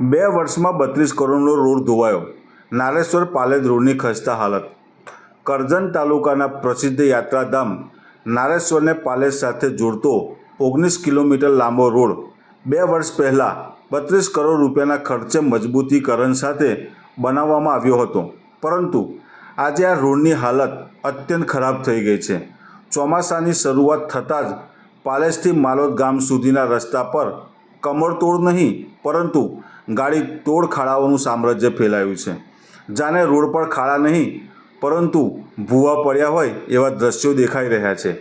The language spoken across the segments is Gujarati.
બે વર્ષમાં બત્રીસ કરોડનો રોડ ધોવાયો. નારેશ્વર પાલેદ રોડની ખસ્તા હાલત. કરજણ તાલુકાના પ્રસિદ્ધ યાત્રાધામ નારેશ્વરને પાલેજ સાથે જોડતો ઓગણીસ કિલોમીટર લાંબો રોડ. બે વર્ષ પહેલાં બત્રીસ કરોડ રૂપિયાના ખર્ચે મજબૂતીકરણ સાથે બનાવવામાં આવ્યો હતો. પરંતુ આજે આ રોડની હાલત અત્યંત ખરાબ થઈ ગઈ છે. ચોમાસાની શરૂઆત થતાં જ પાલેજથી માલોદ ગામ સુધીના રસ્તા પર કમરતોડ નહીં, પરંતુ ગાડી તોડ ખાડાઓનું સામ્રાજ્ય ફેલાયું છે. જાણે રોડ પર ખાડા નહીં, પરંતુ ભૂવા પડ્યા હોય એવા દ્રશ્યો દેખાઈ રહ્યા છે.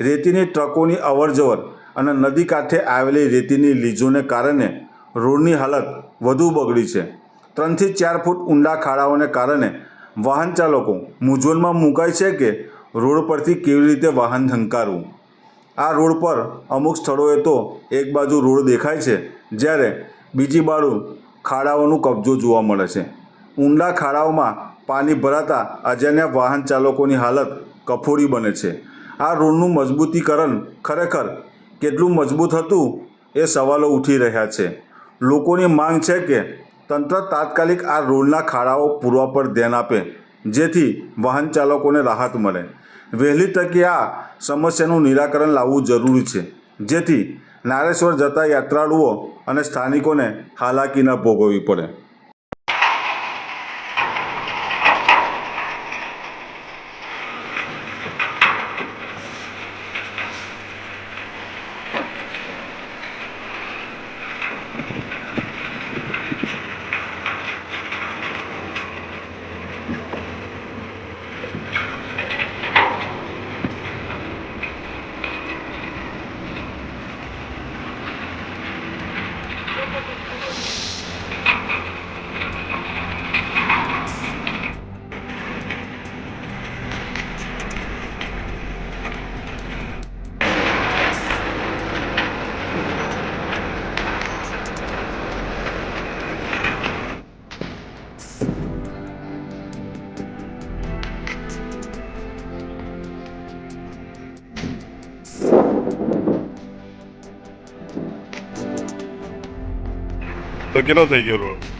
રેતીની ટ્રકોની અવરજવર અને નદી કાંઠે આવેલી રેતીની લીજોને કારણે રોડની હાલત વધુ બગડી છે. ત્રણથી ચાર ફૂટ ઊંડા ખાડાઓને કારણે વાહન ચાલકો મૂંઝવણમાં મુકાય છે કે રોડ પરથી કેવી રીતે વાહન ધંકારવું. આ રોડ પર અમુક સ્થળોએ તો એક બાજુ રોડ દેખાય છે, જ્યારે બીજી બાજુ ખાડાઓનો કબજો જોવા મળે છે. ઊંડા ખાડાઓમાં પાણી ભરાતા અજાણ્યા વાહન ચાલકોની હાલત કફોડી બને છે. આ રોડનું મજબૂતીકરણ ખરેખર કેટલું મજબૂત હતું એ સવાલો ઉઠી રહ્યા છે. લોકોની માંગ છે કે તંત્ર તાત્કાલિક આ રોડના ખાડાઓ પૂરવા પર ધ્યાન આપે, જેથી વાહન ચાલકોને રાહત મળે. વહેલી તકે આ સમસ્યાનું નિરાકરણ લાવવું જરૂરી છે, જેથી નારેશ્વર જતા યાત્રાળુઓ અને સ્થાનિકોને હાલાકી ન ભોગવવી પડે. તો કેટલો થઈ ગયો રોડ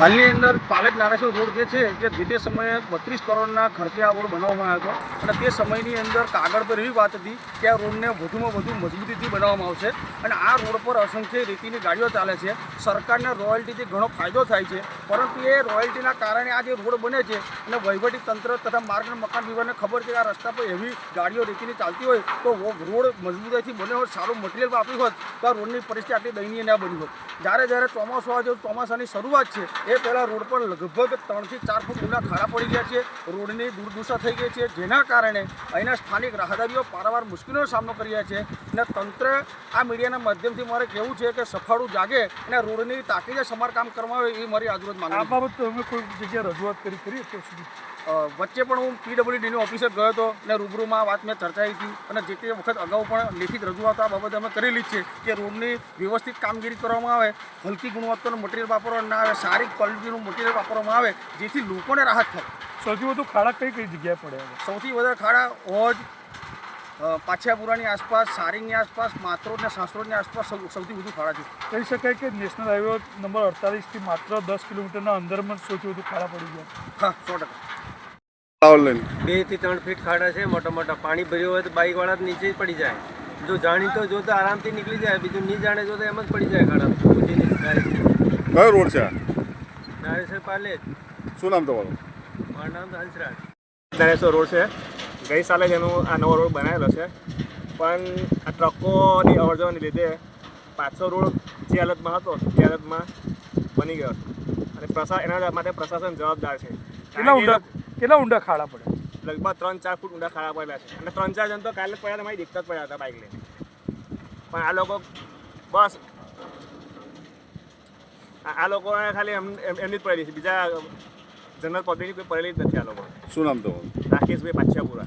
હાલની અંદર પાલેજ નારાયણ રોડ જે છે, જે જે તે સમયે બત્રીસ કરોડના ખર્ચે આ રોડ બનાવવામાં આવ્યો હતો. અને તે સમયની અંદર કાગળ પર એવી વાત હતી કે આ રોડને વધુમાં વધુ મજબૂતીથી બનાવવામાં આવશે. અને આ રોડ પર અસંખ્ય રીતિની ગાડીઓ ચાલે છે. સરકારને રોયલ્ટીથી ઘણો ફાયદો થાય છે. પરંતુ એ રોયલ્ટીના કારણે આ જે રોડ બને છે અને વહીવટી તંત્ર તથા માર્ગ મકાન વિભાગને ખબર છે કે આ રસ્તા પર એવી ગાડીઓ, રીતિની ચાલતી હોય તો રોડ મજબૂતાઈથી બન્યો હોત સારું મટીરિયલ આપ્યું હોત તો આ રોડની પરિસ્થિતિ આટલી દયનીય ના બની હોત. જ્યારે જ્યારે ચોમાસું આવે ચોમાસાની શરૂઆત છે એ પહેલાં રોડ પર લગભગ ત્રણથી ચાર ફૂટ ઊંડા ખાડા પડી ગયા છે. રોડની દુર્દશા થઈ ગઈ છે, જેના કારણે અહીંના સ્થાનિક રાહદારીઓ પારાવાર મુશ્કેલીનો સામનો કરી રહ્યા છે. અને તંત્ર આ મીડિયાના માધ્યમથી મારે કહેવું છે કે સફાળું જાગે અને રોડની તાકીદે સમારકામ કરવામાં આવે એ મારી આજરોજ આ માંગણી બાબત અમે કોઈ જગ્યાએ રજૂઆત કરી કરી અત્યાર સુધી વચ્ચે પણ હું પીડબ્લ્યુડીની ઓફિસર ગયો હતો અને રૂબરૂમાં વાત મેં ચર્ચાઈ હતી અને જે તે વખત અગાઉ પણ લેખિત રજૂઆત આ બાબતે અમે કરેલી જ છે કે રોડની વ્યવસ્થિત કામગીરી કરવામાં આવે હલકી ગુણવત્તાનું મટીરિયલ વાપરવામાં ના આવે સારી ક્વોલિટીનું મટીરિયલ વાપરવામાં આવે જેથી લોકોને રાહત થાય. સૌથી વધુ ખાડા કઈ કઈ જગ્યાએ પડે સૌથી વધારે ખાડા હોજ પાછાપુરાની આસપાસ સારીની આસપાસ માત્રોડ અને સાસરોડની આસપાસ સૌથી વધુ ખાડા છે. કહી શકાય કે નેશનલ હાઈવે નંબર અડતાલીસથી માત્ર દસ કિલોમીટરના અંદરમાં જ સૌથી વધુ ખાડા પડી ગયા હા સો ટકા. બેથી ત્રણ ફીટ ખાડા છે મોટા મોટા પાણી ભર્યું હોય તો બાઇક વાળા નીચે જ પડી જાય. જો જાણી જો તો આરામથી નીકળી જાય બીજું નહીં જાણે જો તો એમ જ પડી જાય ખાડા. કયો રોડ છે નારેશ્વર પાલે શું નામ તમારું? મારું નામ હંસરાજ. નારેશ્વર રોડ છે. ગઈ સાલે જ એનો આ નવો રોડ બનાવેલો છે. પણ આ ટ્રકોની અવર જવરને લીધે પાછો રોડ જે હાલતમાં હતો તે હાલતમાં બની ગયો. અને પ્રશા એના માટે પ્રશાસન જવાબદાર છે. કેટલા ઊંડા કેટલા ઊંડા ખાડા પડ્યા? લગભગ ત્રણ ચાર ફૂટ ઊંડા ખાડા પડ્યા છે. અને ત્રણ ચાર જણ તો કાલે જ પડ્યા હતા મારી દિક્કત પડ્યા હતા બાઇક લઈને. પણ આ લોકો બસ આ આ લોકો ખાલી એમ એમ- એમની જ પડેલી છે. બીજા જનરલ પબ્લિકની કોઈ પડેલી જ નથી આ લોકો. શું નામ તો રાકેશભાઈ પાછાપુરા